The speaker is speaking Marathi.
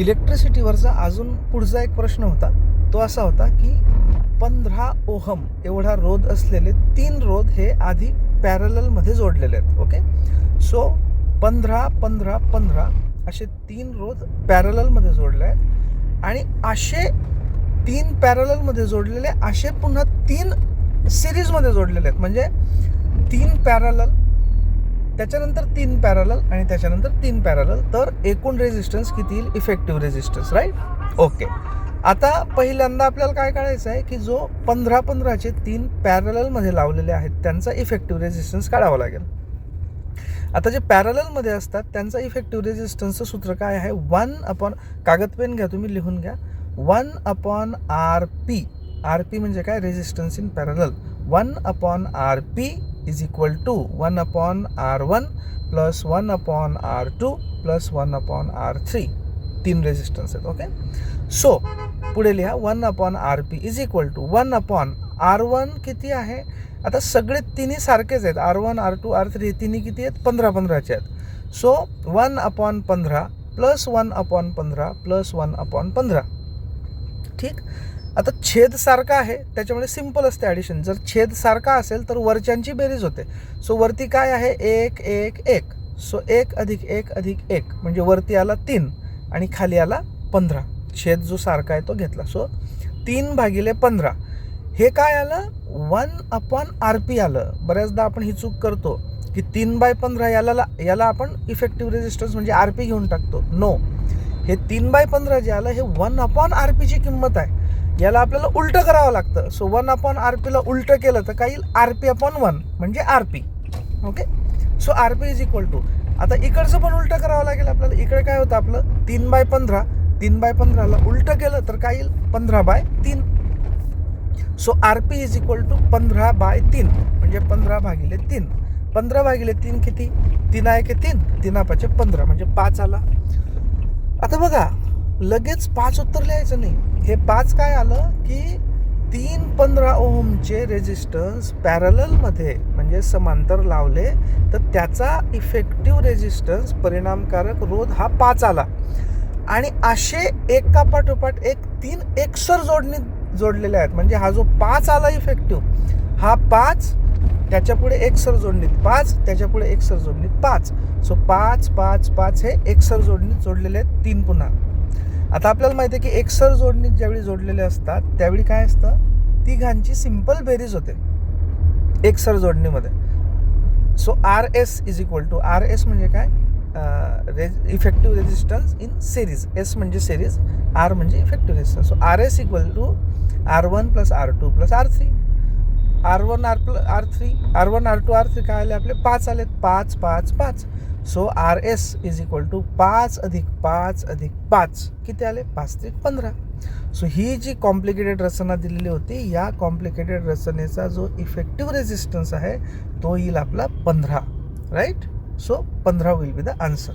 इलेक्ट्रिसिटीवरचा अजून पुढचा एक प्रश्न होता. तो असा होता की पंधरा ओहम एवढा रोध असलेले तीन रोध हे आधी पॅरलमध्ये जोडलेले आहेत ओके सो पंधरा पंधरा पंधरा असे तीन रोध पॅरललमध्ये जोडले आहेत. आणि असे तीन पॅरलमध्ये जोडलेले असे पुन्हा तीन सिरीजमध्ये जोडलेले आहेत. म्हणजे तीन पॅरलल त्याच्यानंतर तीन पॅरल आणि त्याच्यानंतर तीन पॅरल तर एकूण रेझिस्टन्स किती येईल? इफेक्टिव्ह रेजिस्टन्स राईट ओके आता पहिल्यांदा आपल्याला काय काढायचं आहे की जो पंधरा पंधराचे तीन पॅरललमध्ये लावलेले आहेत त्यांचा इफेक्टिव्ह रेजिस्टन्स काढावा लागेल. आता जे पॅरललमध्ये असतात त्यांचा इफेक्टिव्ह रेजिस्टन्सचं सूत्र काय आहे? वन अपॉन कागद पेन घ्या तुम्ही लिहून घ्या. One upon R P R P म्हणजे काय? Resistance in parallel one upon R P is equal to one upon R one plus one upon R two plus one upon R three तीन रेजिस्टन्स आहेत ओके सो पुढे लिहा one upon R P is equal to one upon R one किती आहे? आता सगळे तिन्ही सारखेच आहेत. R one R two R three हे तिन्ही किती आहेत? पंधरा पंधराचे आहेत. सो वन अपॉन पंधरा प्लस वन अपॉन पंधरा प्लस वन अपॉन पंधरा. ठीक? आता छेद सारखा आहे त्याच्यामुळे सिंपल असते ॲडिशन जर छेद सारखा असेल तर वरच्यांची बेरीज होते. सो वरती काय आहे? एक एक एक. सो एक अधिक एक अधिक एक. म्हणजे वरती आला तीन आणि खाली आला पंधरा. छेद जो सारखा आहे तो घेतला. सो तीन भागिले पंधरा. हे काय आलं? वन अपॉन आर पी आलं. बऱ्याचदा आपण ही चूक करतो की तीन बाय पंधरा याला याला आपण इफेक्टिव्ह रेजिस्टन्स म्हणजे आर पी घेऊन टाकतो. नो हे तीन बाय पंधरा जे आलं हे वन अपॉन आर पीची किंमत आहे. याला आपल्याला उलटं करावं लागतं. सो वन अपॉन आर पीला उलटं केलं तर काही आर पी अपॉन वन म्हणजे R P. Okay so R P is equal to आता इकडचं पण उलटं करावं लागेल आपल्याला. इकडे काय होतं आपलं? तीन बाय पंधरा. तीन बाय पंधराला उलटं केलं तर काय येईल? पंधरा बाय तीन. So R P is equal to पंधरा बाय तीन. म्हणजे पंधरा भागिले तीन. पंधरा भागिले तीन किती? तीन आहे की तीन? तीन पाचे पंधरा. म्हणजे पाच आला. आता बघा लगेच पाच उत्तर लिहायचं नाही. हे पाच काय आलं की तीन पंधरा ओहमचे रेजिस्टन्स पॅरललमध्ये म्हणजे समांतर लावले तर त्याचा इफेक्टिव्ह रेजिस्टन्स परिणामकारक रोध हा पाच आला. आणि असे एका पाठोपाठ एक तीन एकसर जोडणी जोडलेले आहेत. म्हणजे हा जो पाच आला इफेक्टिव्ह हा पाच त्याच्यापुढे एकसर जोडणीत पाच त्याच्यापुढे एकसर जोडणीत पाच. सो पाच पाच पाच हे एकसर जोडणीत जोडलेले आहेत तीन पुन्हा. आता आपल्याला माहिती आहे की एकसर जोडणीत ज्यावेळी जोडलेले असतात त्यावेळी काय असतं? तिघांची सिंपल बेरीज होते. एकसर जोडणीमध्ये. So R S is equal to R S म्हणजे काय? Effective resistance in series S म्हणजे सिरीज आर म्हणजे effective resistance so R S equal to R one plus R two plus R three R one R plus R three R one R two R three काय आले? आपले पाच आले पाच पाच पाच. So R S is equal to पाच अधिक पाच अधिक पाच. किती आले? पाच ते पंधरा. सो ही जी कॉम्प्लिकेटेड रचना दिलेली होती या कॉम्प्लिकेटेड रचनेचा जो इफेक्टिव्ह रेझिस्टन्स आहे तो येईल आपला पंधरा. राईट सो पंधरा विल बी द आन्सर